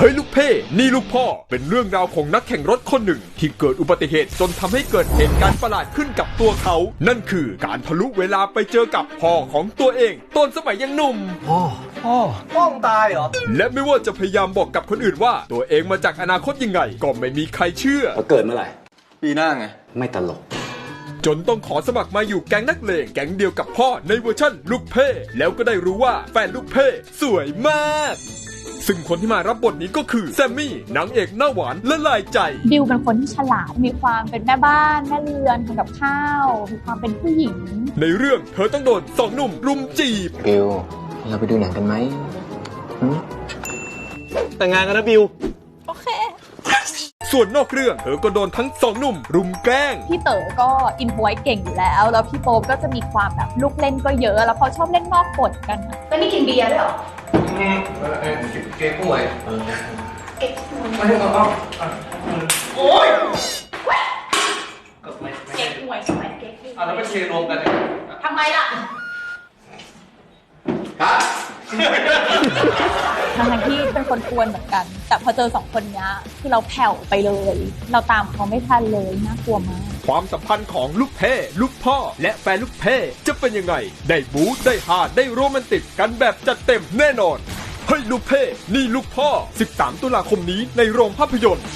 เฮ้ยลูกเพ่นี่ลูกพ่อ เป็นเรื่องราวของนักแข่งรถคนหนึ่ง ที่เกิดอุบัติเหตุจนทำให้เกิดเหตุการณ์ประหลาดขึ้นกับตัวเขา นั่นคือการทะลุเวลาไปเจอกับพ่อของตัวเองตอนสมัยยังหนุ่มพ่อพ่อมึงตายเหรอ และไม่ว่าจะพยายามบอกกับคนอื่นว่า ตัวเองมาจากอนาคตยังไง ก็ไม่มีใครเชื่อเขาเกิดเมื่อไหร่ ปีหน้าไง ไม่ตลกจนต้องขอสมัครมาอยู่แก๊งนักเลงแก๊งเดียวกับพ่อในเวอร์ชั่นลูกเพ่แล้วก็ได้รู้ว่าแฟนลูกเพ่สวยมาก ซึ่งคนที่มารับบทนี้ก็คือแซมมี่นางเอกหน้าหวานละลายใจ บิวเป็นคนที่ฉลาดมีความเป็นแม่บ้านแม่เรือนทำกับข้าว มีความเป็นผู้หญิง ในเรื่องเธอต้องโดนสองหนุ่มรุมจีบ บิว เราไปดูหนังกันไหมหืมแต่งงานกันนะบิว โอเค ส่วนนอกเรื่องเธอก็โดนทั้งสองหนุ่มรุมแกล้ง พี่เต๋อก็อินพไว้เก่งอยู่แล้ว แล้วพี่โป๊ปก็จะมีความแบบลูกเล่นก็เยอะ แล้วเขาชอบเล่นนอกกฎกันอะ แล้วนี่กินเบียร์ด้วยเหรอ เก๊กป่วยเก๊กไม่ใช่ก็ต้องโอ้ยก็ไม่เก๊กหวยใช่ไหมเก๊กเอาแล้วเป็นเชรวมกันเนี่ยทำไมล่ะ ทั้งๆที่เป็นคนควนเหมือนกัน แต่พอเจอสองคนนี้คือเราแผ่วไปเลย เราตามเขาไม่ทันเลยน่ากลัวมาก ความสัมพันธ์ของลูกเพ่ลูกพ่อ และแฟนลูกเพ่จะเป็นยังไง ได้บู๊ได้ฮาได้โรแมนติกกันแบบจัดเต็มแน่นอนเฮ้ยลูกเพ่นี่ลูกพ่อ 13 ตุลาคมนี้ในโรงภาพยนตร์